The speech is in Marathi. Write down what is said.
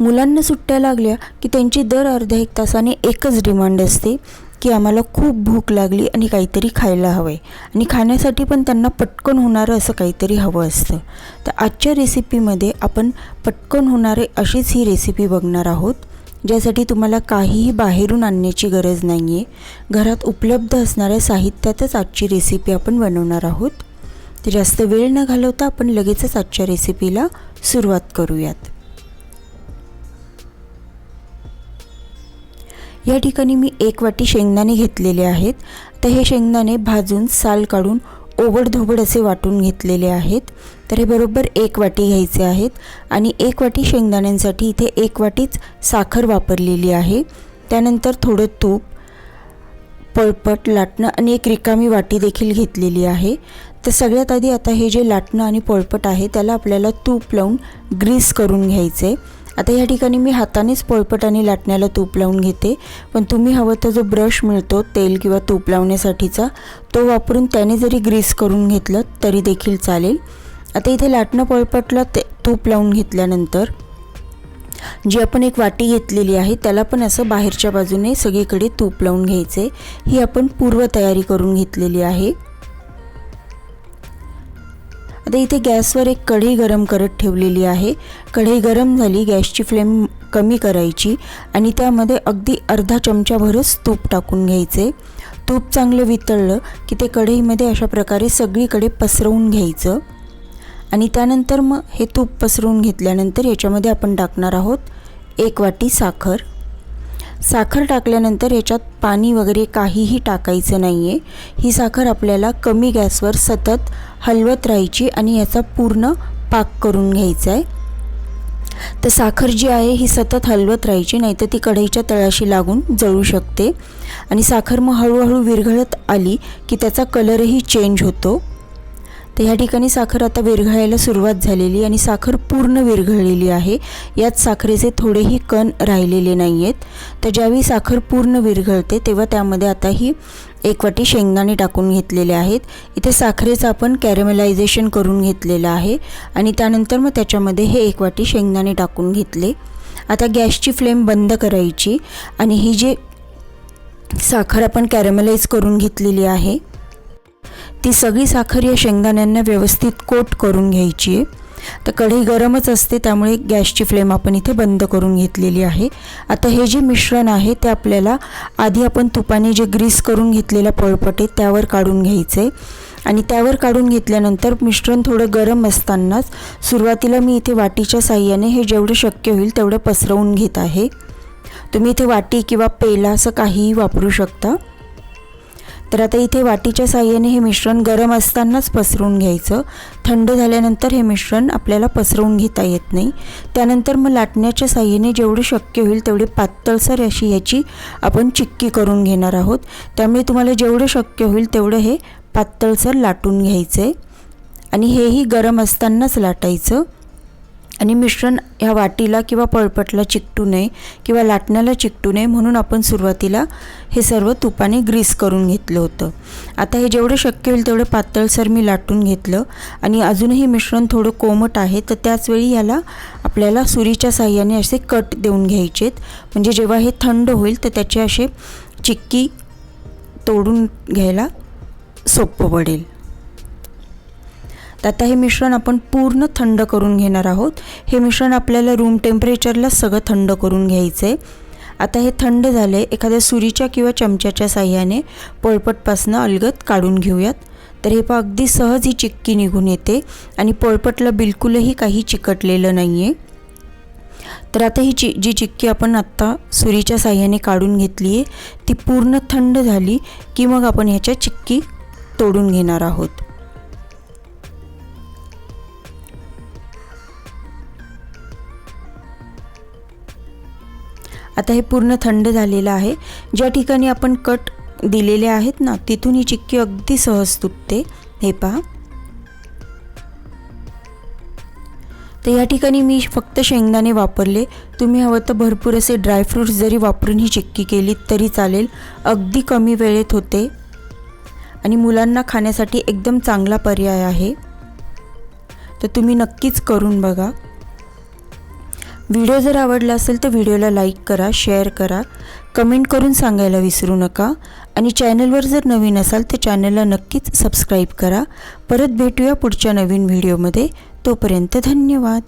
मुलांना सुट्ट्या लागल्या की त्यांची दर अर्ध्या एक तासाने एकच डिमांड असते की आम्हाला खूप भूक लागली आणि काहीतरी खायला हवं आहे आणि खाण्यासाठी पण त्यांना पटकन होणारं असं काहीतरी हवं असतं. तर आजच्या रेसिपीमध्ये आपण पटकन होणारे अशीच ही रेसिपी बघणार आहोत ज्यासाठी तुम्हाला काहीही बाहेरून आणण्याची गरज नाही आहे घरात उपलब्ध असणाऱ्या साहित्यातच आजची रेसिपी आपण बनवणार आहोत. तर जास्त वेळ न घालवता आपण लगेचच आजच्या रेसिपीला सुरुवात करूयात. या ठिकाणी मी एक वाटी शेंगदाणे घेतलेले आहेत. तर हे शेंगदाणे भाजून साल काढून ओबडधोबड असे वाटून घेतलेले आहेत. तर हे बरोबर एक वाटी घ्यायचे आहेत आणि एक वाटी शेंगदाण्यांसाठी इथे एक वाटीच साखर वापरलेली आहे. त्यानंतर थोडं तूप पळपट लाटणं आणि एक रिकामी वाटी देखील घेतलेली आहे. तर सगळ्यात आधी आता हे जे लाटणं आणि पळपट आहे त्याला आपल्याला तूप लावून ग्रीस करून घ्यायचं. आहे आता या ठिकाणी मी हातानेच पळपट आणि लाटण्याला तूप लावून घेते. पण तुम्ही हवं तर जो ब्रश मिळतो तेल किंवा तूप लावण्यासाठीचा तो वापरून त्याने जरी ग्रीस करून घेतलं तरी देखील चालेल. आता इथे लाटणं पळपटला ते तूप लावून घेतल्यानंतर जी आपण एक वाटी घेतलेली आहे त्याला पण असं बाहेरच्या बाजूने सगळीकडे तूप लावून घ्यायचे. ही आपण पूर्वतयारी करून घेतलेली आहे. आता इथे गॅसवर एक कढई गरम करत ठेवलेली आहे. कढई गरम झाली गॅसची फ्लेम कमी करायची आणि त्यामध्ये अगदी अर्धा चमच्याभरच तूप टाकून घ्यायचे. तूप चांगलं वितळलं की ते कढईमध्ये अशा प्रकारे सगळीकडे पसरवून घ्यायचं. आणि त्यानंतर मग हे तूप पसरवून घेतल्यानंतर याच्यामध्ये आपण टाकणार आहोत एक वाटी साखर. साखर टाकल्यानंतर याच्यात पाणी वगैरे काहीही टाकायचं नाही आहे ही साखर आपल्याला कमी गॅसवर सतत हलवत राहायची आणि याचा पूर्ण पाक करून घ्यायचा आहे. तर साखर जी आहे ही सतत हलवत राहायची नाहीतर ती कढईच्या तळाशी लागून जळू शकते. आणि साखर मग हळूहळू विरघळत आली की त्याचा कलरही चेंज होतो. तर ह्या ठिकाणी साखर आता विरघळायला सुरुवात झालेली आणि साखर पूर्ण विरघळलेली आहे. यात साखरेचे थोडेही कण राहिलेले नाही आहेत तर ज्यावेळी साखर पूर्ण विरघळते तेव्हा त्यामध्ये आता ही एक वाटी शेंगदाणे टाकून घेतलेले आहेत. इथे साखरेचं आपण कॅरेमलायझेशन करून घेतलेलं आहे आणि त्यानंतर मग त्याच्यामध्ये हे एक वाटी शेंगदाणे टाकून घेतले. आता गॅसची फ्लेम बंद करायची आणि ही जी साखर आपण कॅरेमलाइज करून घेतलेली आहे ती सगळी साखर या शेंगदाण्यांना व्यवस्थित कोट करून घ्यायची आहे. तर कढई गरमच असते त्यामुळे गॅसची फ्लेम आपण इथे बंद करून घेतलेली आहे. आता हे जे मिश्रण आहे ते आपल्याला आधी आपण तुपाने जे ग्रीस करून घेतलेलं पळपट आहे त्यावर काढून घ्यायचं. आहे आणि त्यावर काढून घेतल्यानंतर मिश्रण थोडं गरम असतानाच सुरुवातीला मी इथे वाटीच्या साह्याने हे जेवढं शक्य होईल तेवढं पसरवून घेत आहे. तुम्ही इथे वाटी किंवा पेला असं काहीही वापरू शकता. तर आता इथे वाटीच्या साह्याने हे मिश्रण गरम असतानाच पसरवून घ्यायचं. थंड झाल्यानंतर हे मिश्रण आपल्याला पसरवून घेता येत नाही. त्यानंतर मग लाटण्याच्या साह्याने जेवढं शक्य होईल तेवढी पातळसर अशी ह्याची आपण चिक्की करून घेणार आहोत. त्यामुळे तुम्हाला जेवढं शक्य होईल तेवढं हे पातळसर लाटून घ्यायचं आहे आणि हेही गरम असतानाच लाटायचं. आणि मिश्रण ह्या वाटीला किंवा पळपटला चिकटू नये किंवा लाटण्याला चिकटू नये म्हणून आपण सुरुवातीला हे सर्व तुपाने ग्रीस करून घेतलं होतं. आता हे जेवढं शक्य होईल तेवढं पातळसर मी लाटून घेतलं आणि अजूनही मिश्रण थोडं कोमट आहे तर त्याचवेळी याला आपल्याला सुरीच्या साह्याने असे कट देऊन घ्यायचेत. म्हणजे जेव्हा हे थंड होईल तर त्याचे असे चिक्की तोडून घ्यायला सोपं पडेल. तर आता हे मिश्रण आपण पूर्ण थंड करून घेणार आहोत. हे मिश्रण आपल्याला रूम टेम्परेचरला सगळं थंड करून घ्यायचं आहे आता हे थंड झालं आहे एखाद्या सुरीच्या किंवा चमच्याच्या साह्याने पोळपटपासनं अलगत काढून घेऊयात. तर हे पण अगदी सहज ही चिक्की निघून येते आणि पोळपटला बिलकुलही काही चिकटलेलं नाही आहे तर आता ही चि जी चिक्की आपण आत्ता सुरीच्या साह्याने काढून घेतली आहे ती पूर्ण थंड झाली की मग आपण ह्याच्या चिक्की तोडून घेणार आहोत. आता हे पूर्ण थंड झालेलं आहे. ज्या ठिकाणी आपण कट दिलेले आहेत ना तिथून ही चिक्की अगदी सहज तुटते. हे पहा. तर या ठिकाणी मी फक्त शेंगदाणे वापरले. तुम्ही हवं तर भरपूर असे ड्रायफ्रूट्स जरी वापरून ही चिक्की केली तरी चालेल. अगदी कमी वेळेत होते. आणि मुलांना खाण्यासाठी एकदम चांगला पर्याय आहे. तर तुम्ही नक्कीच करून बघा. व्हिडिओ जर आवडला असेल तर व्हिडिओला लाईक करा शेअर करा. कमेंट करून सांगायला विसरू नका. आणि चॅनलवर जर नवीन असाल तर चॅनलला नक्कीच सबस्क्राईब करा. परत भेटूया पुढच्या नवीन व्हिडिओमध्ये. तोपर्यंत धन्यवाद.